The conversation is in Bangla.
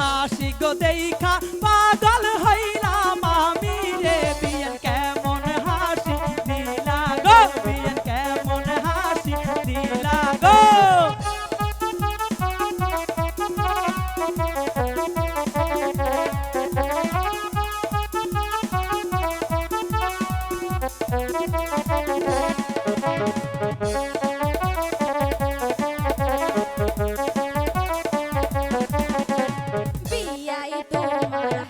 হাসি গো দেখা, পাগল হইলাম আমি রে বিয়ান কেমন হাসি দিলা গো, বিয়ান কেমন হাসি দিলা গো Thank you. toma la